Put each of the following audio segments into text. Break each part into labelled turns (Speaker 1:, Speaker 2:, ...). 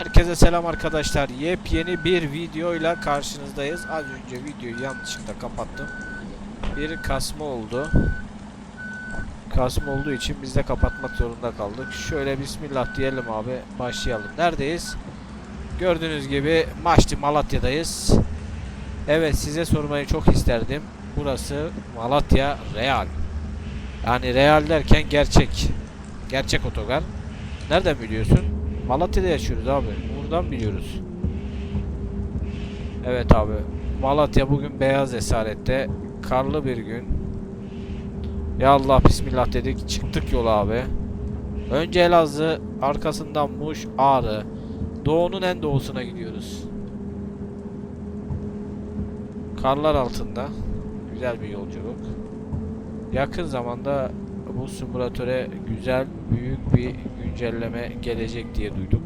Speaker 1: Herkese selam arkadaşlar. Yepyeni bir videoyla karşınızdayız. Az önce videoyu yanlışlıkla kapattım. Bir kasma oldu. Kasma olduğu için biz de kapatmak zorunda kaldık. Şöyle bismillah diyelim abi. Başlayalım. Neredeyiz? Gördüğünüz gibi Maçlı Malatya'dayız. Evet size sormayı çok isterdim. Burası Malatya Real. Yani Real derken gerçek. Gerçek otogar. Nereden biliyorsun? Malatya'da yaşıyoruz abi. Buradan biliyoruz. Evet abi. Malatya bugün beyaz esarette. Karlı bir gün. Ya Allah bismillah dedik. Çıktık yola abi. Önce Elazığ, arkasından Muş, Ağrı. Doğunun en doğusuna gidiyoruz. Karlar altında. Güzel bir yolculuk. Yakın zamanda bu simülatöre güzel, büyük bir güncelleme gelecek diye duyduk.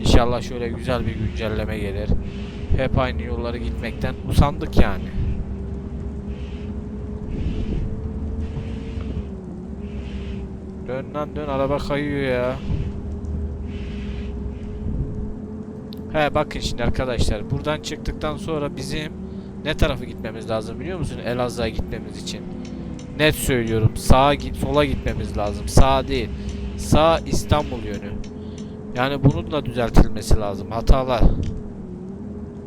Speaker 1: İnşallah şöyle güzel bir güncelleme gelir. Hep aynı yolları gitmekten usandık yani. Dön lan dön araba kayıyor ya. He bakın şimdi arkadaşlar buradan çıktıktan sonra bizim ne tarafı gitmemiz lazım biliyor musun? Elazığ'a gitmemiz için. Net söylüyorum. Sağa git, sola gitmemiz lazım. Sağ değil. Sağ İstanbul yönü. Yani bunun da düzeltilmesi lazım. Hatalar.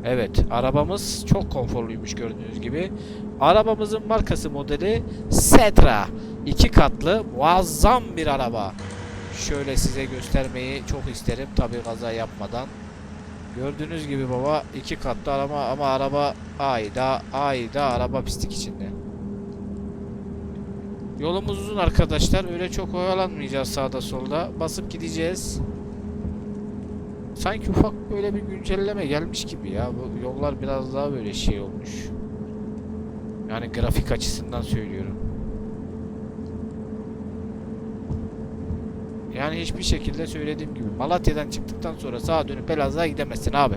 Speaker 1: Evet, arabamız çok konforluymuş gördüğünüz gibi. Arabamızın markası modeli Setra. İki katlı muazzam bir araba. Şöyle size göstermeyi çok isterim tabi kaza yapmadan. Gördüğünüz gibi baba iki katlı araba ama araba ayda ayda araba pislik içinde. Yolumuz uzun arkadaşlar. Öyle çok oyalanmayacağız sağda solda. Basıp gideceğiz. Sanki ufak böyle bir güncelleme gelmiş gibi ya. Bu yollar biraz daha böyle şey olmuş. Yani grafik açısından söylüyorum. Yani hiçbir şekilde söylediğim gibi Malatya'dan çıktıktan sonra sağa dönüp Elazığ'a gidemezsin abi.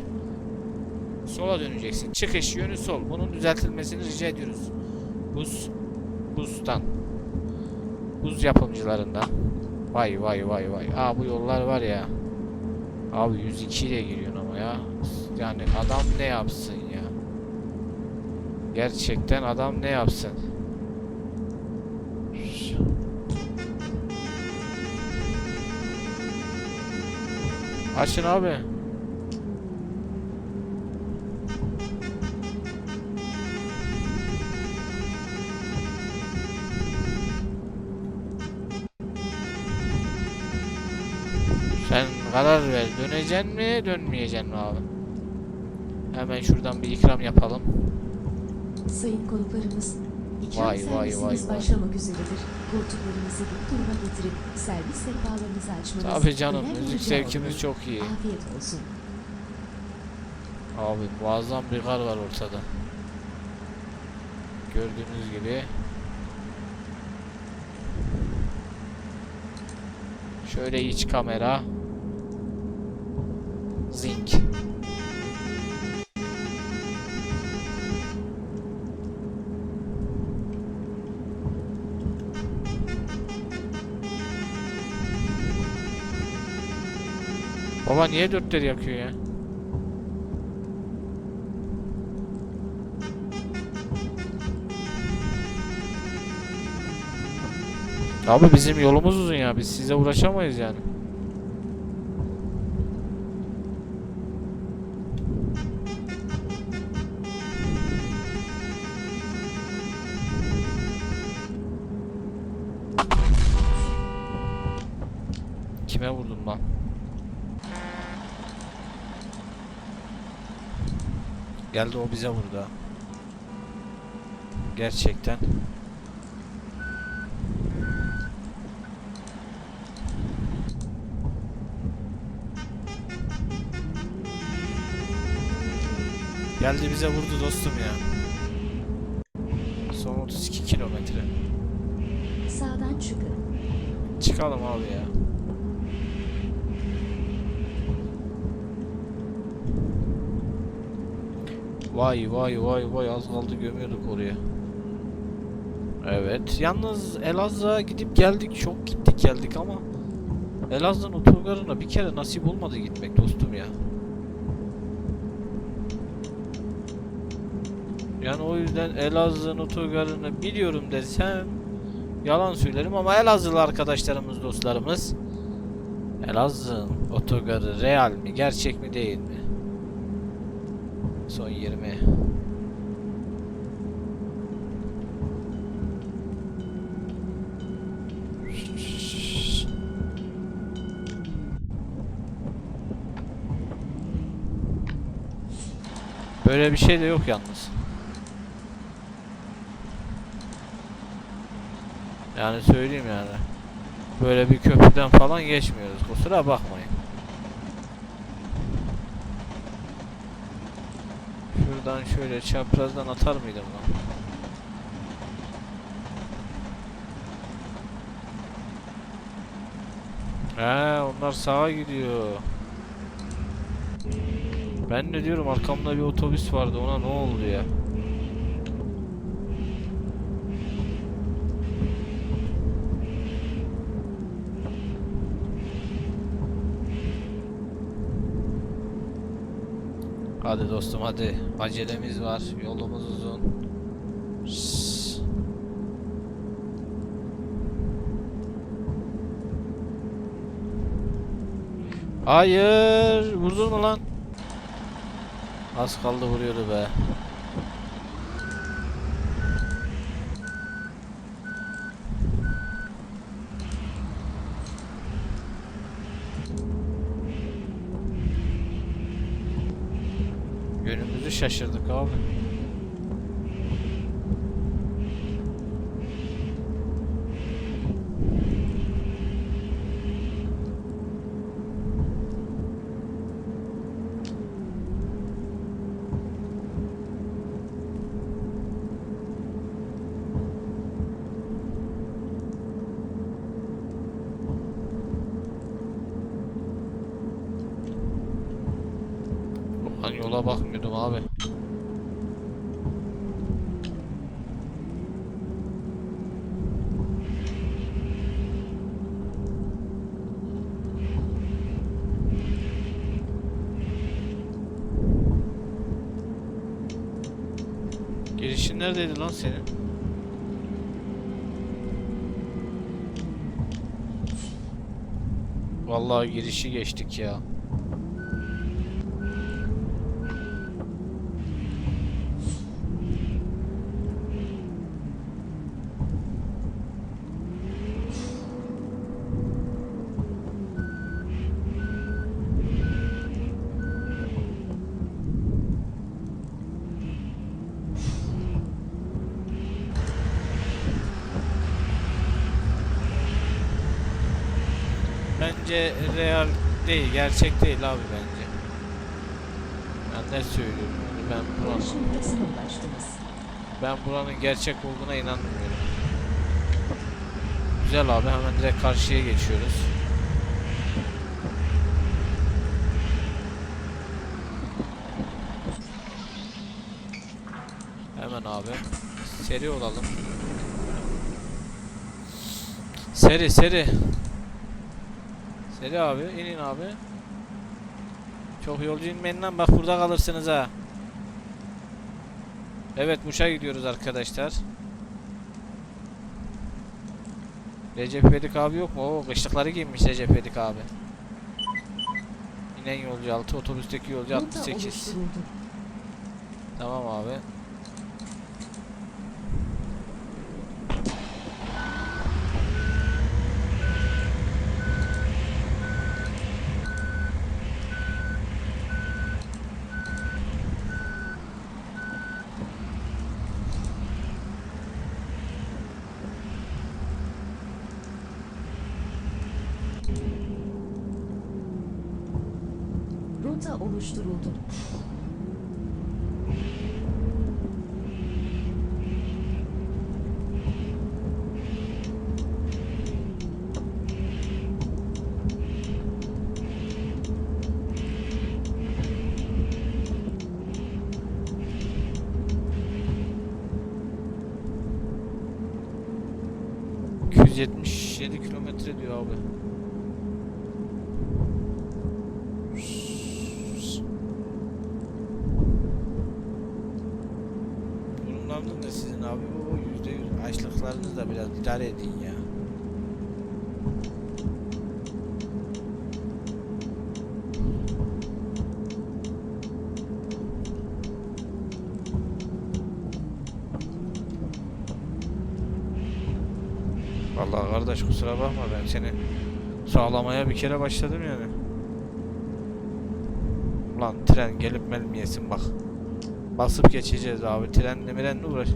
Speaker 1: Sola döneceksin. Çıkış yönü sol. Bunun düzeltilmesini rica ediyoruz. Buz buzdan buz yapımcılarından. Vay vay vay vay. Aa bu yollar var ya. Abi 102 ile giriyorsun ama ya. Yani adam ne yapsın ya? Gerçekten adam ne yapsın? Açın abi. Karar ver. Döneceksin mi, dönmeyeceksin mi abi? Hemen şuradan bir ikram yapalım.
Speaker 2: Sayın konuklarımız, ikram
Speaker 1: Vay, vay,
Speaker 2: servisimiz
Speaker 1: vay, vay.
Speaker 2: başlamak üzeredir. Koltuklarınızı dik duruma getirip servis sehpalarınızı açmanız
Speaker 1: Tabii canım, müzik zevkimiz
Speaker 2: olunur.
Speaker 1: çok iyi.
Speaker 2: Afiyet olsun.
Speaker 1: Abi muazzam bir kar var ortada. Gördüğünüz gibi. Şöyle iç kamera. Zinc. Baba niye dörtleri yakıyor ya? Abi bizim yolumuz uzun ya. Biz size uğraşamayız yani. Geldi o bize vurdu. Gerçekten. Geldi bize vurdu dostum ya. Son 32 kilometre.
Speaker 2: Sağdan çıkın.
Speaker 1: Çıkalım abi ya. Vay vay vay vay az kaldı gömüyorduk oraya. Evet. Yalnız Elazığ'a gidip geldik. Çok gittik geldik ama Elazığ'ın otogarına bir kere nasip olmadı gitmek dostum ya. Yani o yüzden Elazığ'ın otogarını biliyorum desem yalan söylerim ama Elazığlı arkadaşlarımız, dostlarımız Elazığ'ın otogarı real mi, gerçek mi değil mi? Son 20 Böyle bir şey de yok yalnız. Yani söyleyeyim yani. Böyle bir köprüden falan geçmiyoruz. Kusura bakmayın. Şuradan şöyle çaprazdan atar mıydım lan? He onlar sağa gidiyor. Ben ne diyorum arkamda bir otobüs vardı ona ne oldu ya? Hadi dostum hadi. Acelemiz var. Yolumuz uzun. Hayır. Vurdun mu lan? Az kaldı vuruyordu be. Yönümüzü şaşırdık abi. Lan yola bakmıyordum abi. Girişin neredeydi lan senin? Vallahi girişi geçtik ya. Bence real değil, gerçek değil abi bence. Ben ne söylüyorum yani ben buranın, ben buranın gerçek olduğuna inanmıyorum. Güzel abi hemen direkt karşıya geçiyoruz. Hemen abi. Seri olalım. Seri seri. Seri abi inin abi. Çok yolcu inmeyin lan bak burada kalırsınız ha. Evet Muş'a gidiyoruz arkadaşlar. Recep İvedik abi yok mu? Oo kışlıkları giymiş Recep İvedik abi. İnen yolcu 6 otobüsteki yolcu
Speaker 2: Rota
Speaker 1: 68.
Speaker 2: oluşturuldu.
Speaker 1: Tamam abi.
Speaker 2: Rota oluşturuldu.
Speaker 1: ...277 kilometre diyor abi. de sizin abi o yüzde yüz açlıklarınız da biraz idare edin ya. Vallahi kardeş kusura bakma ben seni sağlamaya bir kere başladım yani. Ulan tren gelip melmiyesin bak. Basıp geçeceğiz abi. Trenle mirenle uğraş.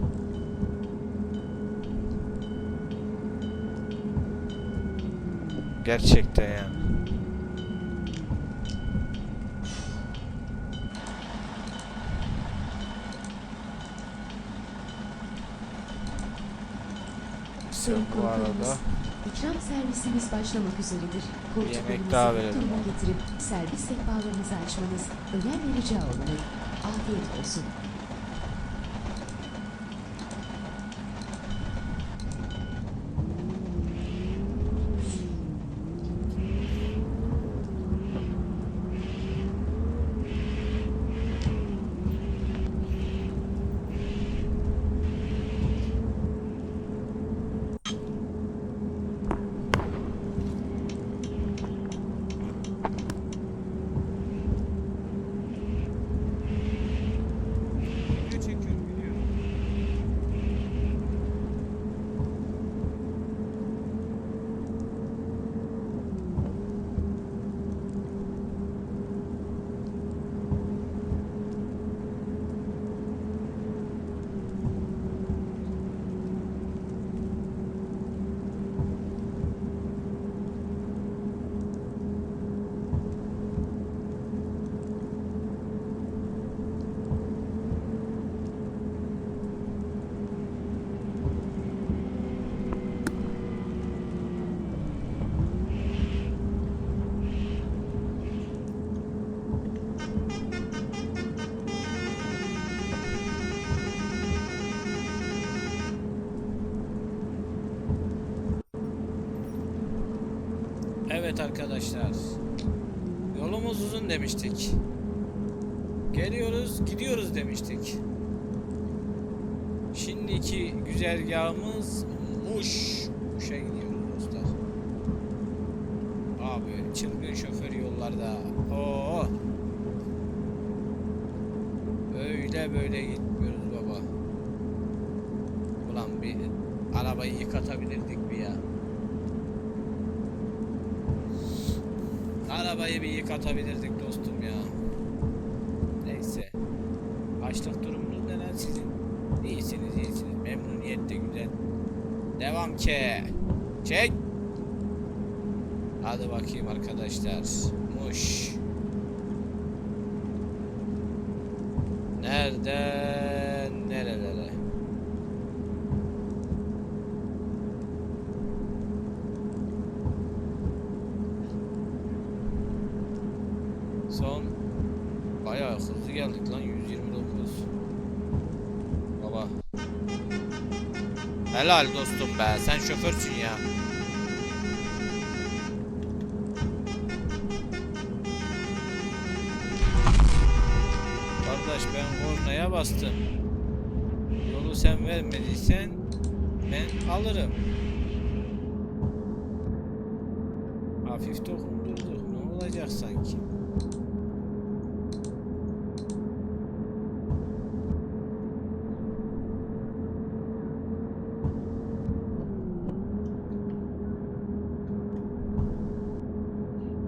Speaker 1: Gerçekten yani. Bu arada
Speaker 2: ikram servisimiz başlamak üzeredir. Koltuklarınızı
Speaker 1: daha verelim
Speaker 2: getirip servis sehpalarınızı açmanız önemli rica olunur. Afiyet olsun.
Speaker 1: Evet arkadaşlar. Yolumuz uzun demiştik. Geliyoruz, gidiyoruz demiştik. Şimdiki güzergahımız Muş. Muş'a gidiyoruz dostlar. Abi çılgın şoför yollarda. Oo. Öyle böyle gitmiyoruz baba. Ulan bir arabayı yıkatabilirdik bir ya. Arabayı bir yıkatabilirdik dostum ya. Neyse. Açlık durumunuz ne sizin? İyisiniz iyisiniz. Memnuniyet de güzel. Devam ki. Çek. Hadi bakayım arkadaşlar. Muş. Nereden nerelere? Son bayağı hızlı geldik lan 129. Baba. Helal dostum be sen şoförsün ya. Kardeş ben kornaya bastım. Yolu sen vermediysen ben alırım. Hafif dokundurduk. Ne olacak sanki?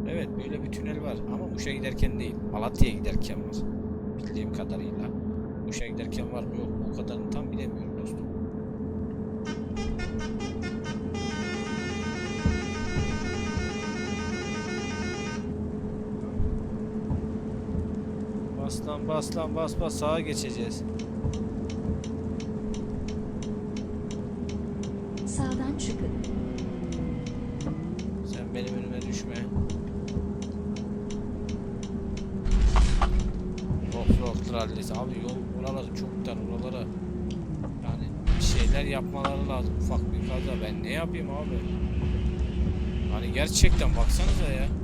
Speaker 1: Evet böyle bir tünel var ama Muş'a giderken değil. Malatya'ya giderken var. Bildiğim kadarıyla. Muş'a giderken var mı yok mu o kadarını tam bilemiyorum dostum. Bas lan bas lan bas bas sağa geçeceğiz. Gerçekten baksanıza ya.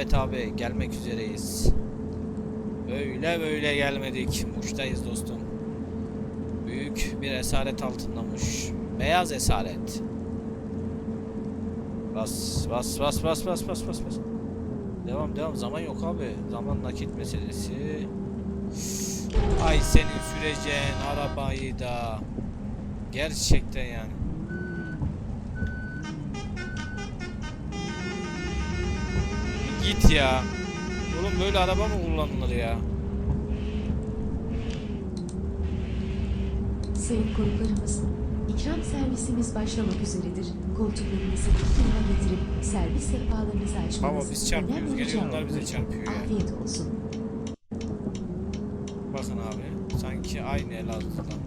Speaker 1: Evet abi gelmek üzereyiz. Böyle böyle gelmedik. Muş'tayız dostum. Büyük bir esaret altında Muş. Beyaz esaret. Bas bas bas bas bas bas bas bas. Devam devam zaman yok abi. Zaman nakit meselesi. Ay senin süreceğin arabayı da. Gerçekten yani. Git ya. Oğlum böyle araba mı kullanılır ya?
Speaker 2: Sayın konuklarımız, ikram servisimiz başlamak üzeredir. Koltuklarınızı duruma getirip servis sehpalarınızı açmanız
Speaker 1: Baba biz çarpıyoruz,
Speaker 2: rica
Speaker 1: onlar bize çarpıyor ya.
Speaker 2: Afiyet olsun.
Speaker 1: Bakın abi sanki aynı Elazığ'dan.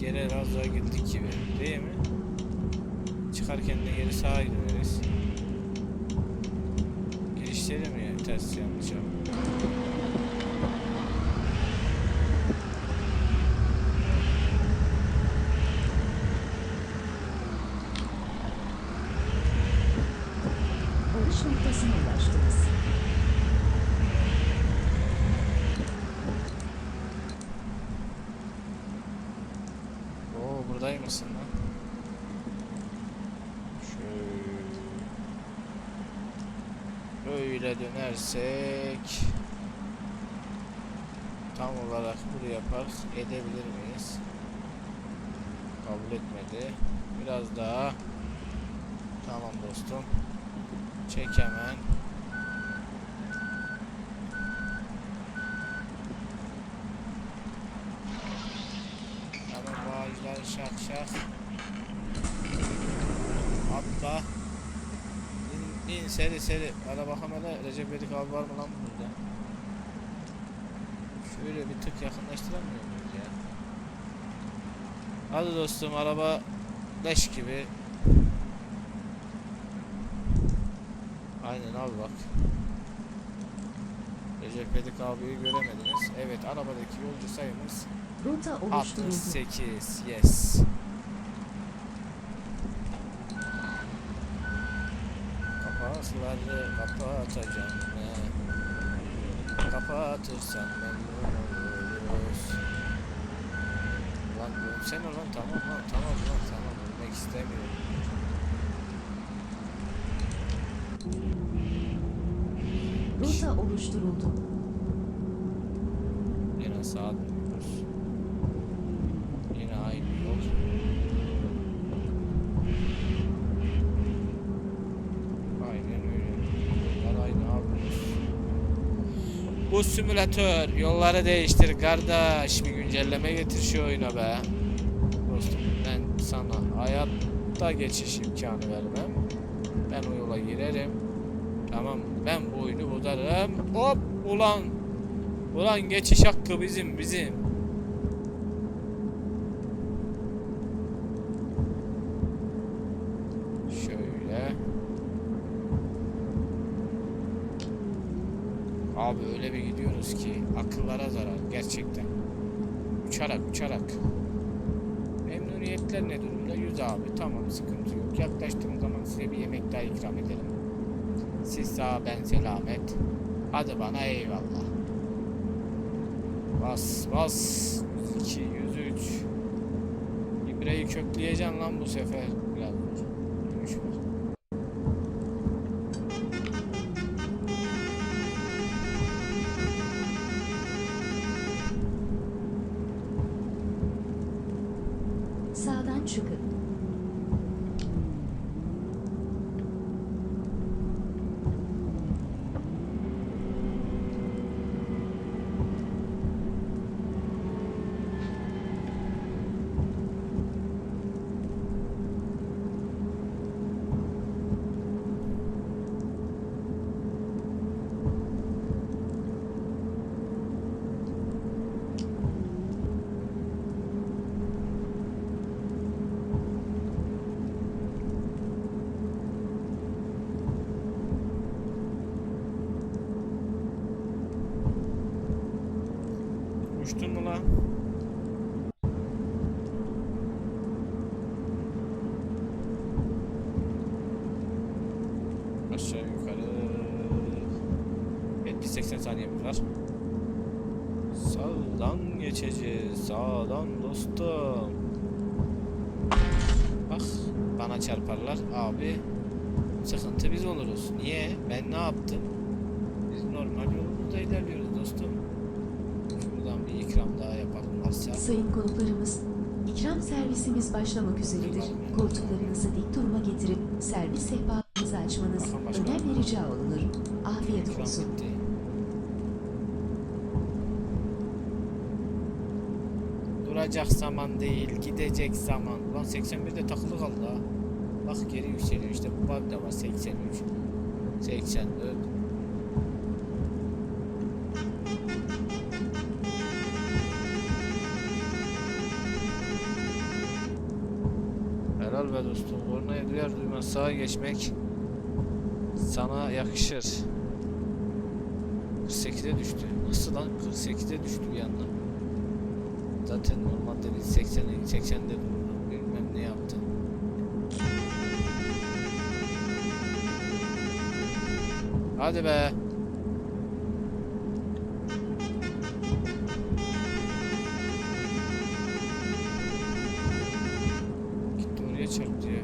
Speaker 1: Geri Elazığ'a gittik gibi değil mi? Çıkarken de geri sağa döneriz. Girişleri mi? Ters yanlış. Böyle dönersek tam olarak buraya park edebilir miyiz? Kabul etmedi. Biraz daha. Tamam dostum. Çek hemen. Tamam bağcılar şak şak. Atla. İn, seri seri. Hadi bakalım hele Recep İvedik abi var mı lan burada? Şöyle bir tık yakınlaştıramıyor muyuz ya? Hadi dostum araba leş gibi. Aynen abi bak. Recep İvedik abiyi göremediniz. Evet arabadaki yolcu sayımız
Speaker 2: Rota oluşturuldu.
Speaker 1: 68 yes. Kapakları kapatacağım ne? Kapatırsan memnun oluruz. Lan dönsene lan tamam lan tamam lan tamam ölmek istemiyorum.
Speaker 2: Rota oluşturuldu.
Speaker 1: Yine sağa dönüyoruz. Yine aynı yol. Aynen öyle. Yollar aynı abi. Bu simülatör yolları değiştir kardeş. Bir güncelleme getir şu oyuna be. Dostum ben sana hayatta geçiş imkanı vermem. Ben o yola girerim. Tamam ben bu oyunu bozarım. Hop ulan Ulan geçiş hakkı bizim bizim. Şöyle. Abi öyle bir gidiyoruz ki akıllara zarar gerçekten. Uçarak uçarak. Memnuniyetler ne durumda? Yüz abi. Tamam sıkıntı yok. Yaklaştığım zaman size bir yemek daha ikram ederim. Siz sağ ben selamet. Hadi bana eyvallah. Bas bas. 102 103. İbreyi kökleyeceğim lan bu sefer.
Speaker 2: Sağdan çıkın.
Speaker 1: Uçtun mu lan? Aşağı yukarı. 80 saniyemiz var. Sağdan geçeceğiz. Sağdan dostum. Bak bana çarparlar. Abi sıkıntı biz oluruz. Niye? Ben ne yaptım? Biz normal yolumuzda ilerliyoruz dostum. Şuradan bir ikram daha yapalım varsa.
Speaker 2: Sayın konuklarımız, ikram servisimiz başlamak üzeredir. Koltuklarınızı dik duruma getirip servis sehpalarınızı açmanız önemli rica olunur. Afiyet olsun.
Speaker 1: Duracak zaman değil, gidecek zaman. Ulan 81'de takılı kaldı ha. Bak geri yükseliyor işte bu bug da var 83, 84. Helal be dostum. Kornayı duyar duymaz sağa geçmek sana yakışır. 48'e düştü. Nasıl lan? 48'e düştü bir anda. Zaten normalde biz 80'e 80'de dururduk. Bilmem ne yaptı. Hadi be. Gitti oraya çarptı ya.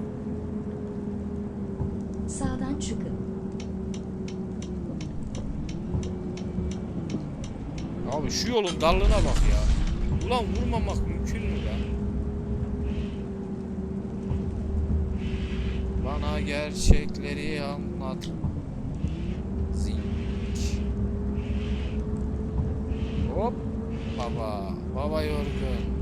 Speaker 2: Sağdan çıkın.
Speaker 1: Abi şu yolun darlığına bak ya. Ulan vurmamak mümkün mü lan? Bana gerçekleri anlat. Zink. Hop. Baba. Baba yorgun.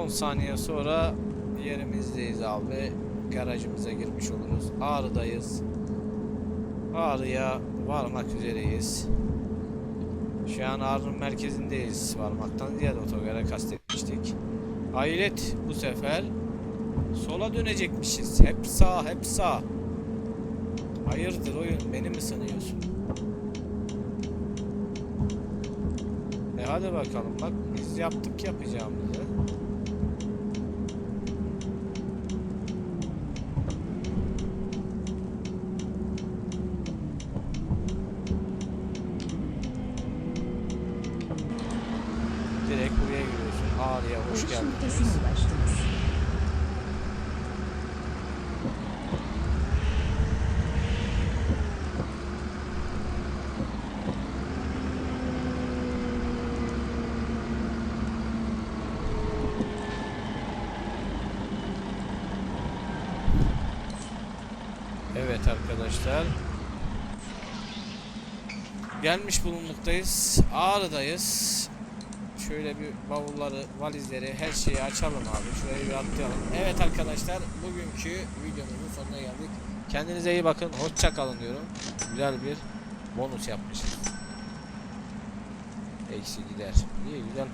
Speaker 1: ...10 saniye sonra yerimizdeyiz abi. Garajımıza girmiş oluruz. Ağrı'dayız. Ağrı'ya varmak üzereyiz. Şu an Ağrı'nın merkezindeyiz. Varmaktan ziyade otogara kastetmiştik. Hayret bu sefer sola dönecekmişiz. Hep sağ, hep sağ. Hayırdır oyun beni mi sanıyorsun? E hadi bakalım bak biz yaptık yapacağımızı. Direkt buraya giriyorsun. Ağrı'ya hoş geldiniz. Evet arkadaşlar. Gelmiş bulunmaktayız. Ağrı'dayız. Şöyle bir bavulları, valizleri, her şeyi açalım abi. Şurayı bir atlayalım. Evet arkadaşlar, bugünkü videomuzun sonuna geldik. Kendinize iyi bakın. Hoşça kalın diyorum. Güzel bir bonus yapmışız. Eksi gider. İyi güzel.